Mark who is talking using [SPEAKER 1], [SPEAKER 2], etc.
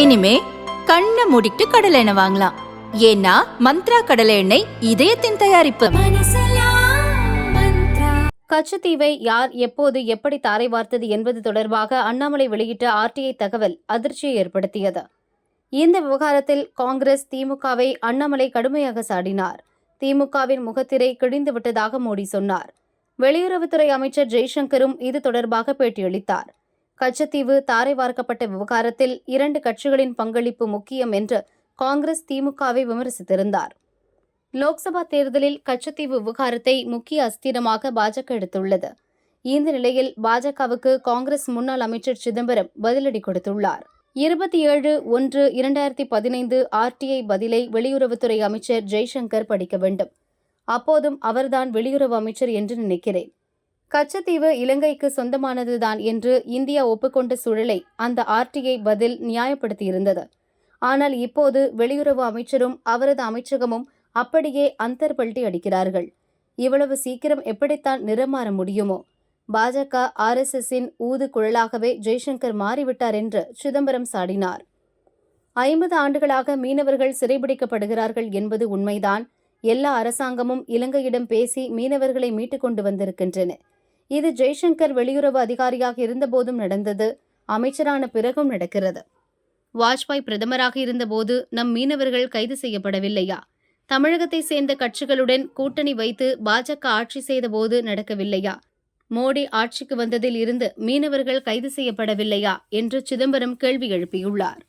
[SPEAKER 1] இனிமே கண்ணை மூடிட்டு கடலை எண்ணெய் வாங்கலாம். ஏன்னா மந்த்ரா கடலை எண்ணெய் இதயத்தின் தயாரிப்பு.
[SPEAKER 2] கச்சத்தீவை யார் எப்போது எப்படி தாரை வார்த்தது என்பது தொடர்பாக அண்ணாமலை வெளியிட்ட ஆர்டிஐ தகவல் அதிர்ச்சியை ஏற்படுத்தியது. இந்த விவகாரத்தில் காங்கிரஸ் திமுகவை அண்ணாமலை கடுமையாக சாடினார். திமுகவின் முகத்திரை கிழிந்து விட்டதாக மோடி சொன்னார். வெளியுறவுத்துறை அமைச்சர் ஜெய்சங்கரும் இது தொடர்பாக பேட்டியளித்தார். கச்சத்தீவு தாரை வார்க்கப்பட்ட விவகாரத்தில் இரண்டு கட்சிகளின் பங்களிப்பு முக்கியம் என்று காங்கிரஸ் திமுகவை விமர்சித்திருந்தார். லோக்சபா தேர்தலில் கச்சத்தீவு விவகாரத்தை முக்கிய அஸ்திரமாக பாஜக எடுத்துள்ளது. இந்த நிலையில் பாஜகவுக்கு காங்கிரஸ் முன்னாள் அமைச்சர் சிதம்பரம் பதிலடி கொடுத்துள்ளார். இருபத்தி ஏழு ஒன்று இரண்டாயிரத்தி பதினைந்து ஆர்டிஐ பதிலை வெளியுறவுத்துறை அமைச்சர் ஜெய்சங்கர் படிக்க வேண்டும். அப்போதும் அவர்தான் வெளியுறவு அமைச்சர் என்று நினைக்கிறேன். கச்சத்தீவு இலங்கைக்கு சொந்தமானதுதான் என்று இந்தியா ஒப்புக்கொண்ட சூழலை அந்த ஆர்டிஐ பதில் நியாயப்படுத்தியிருந்தது. ஆனால் இப்போது வெளியுறவு அமைச்சரும் அவரது அமைச்சகமும் அப்படியே அந்தர்பல்ட்டி அடிக்கிறார்கள். இவ்வளவு சீக்கிரம் எப்படித்தான் நிறமாற முடியுமோ? பாஜக ஆர்எஸ்எஸ்ஸின் ஊது குழலாகவே ஜெய்சங்கர் மாறிவிட்டார் என்று சிதம்பரம் சாடினார். ஐம்பது ஆண்டுகளாக மீனவர்கள் சிறைபிடிக்கப்படுகிறார்கள் என்பது உண்மைதான். எல்லா அரசாங்கமும் இலங்கையிடம் பேசி மீனவர்களை மீட்டுக் கொண்டு வந்திருக்கின்றன. இது ஜெய்சங்கர் வெளியுறவு அதிகாரியாக இருந்தபோதும் நடந்தது. அமைச்சரான பிறகும் நடக்கிறது. வாஜ்பாய் பிரதமராக இருந்தபோது நம் மீனவர்கள் கைது செய்யப்படவில்லையா? தமிழகத்தை சேர்ந்த கட்சிகளுடன் கூட்டணி வைத்து பாஜக ஆட்சி செய்தபோது நடக்கவில்லையா? மோடி ஆட்சிக்கு வந்ததில் இருந்து மீனவர்கள் கைது செய்யப்படவில்லையா? என்று சிதம்பரம் கேள்வி எழுப்பியுள்ளார்.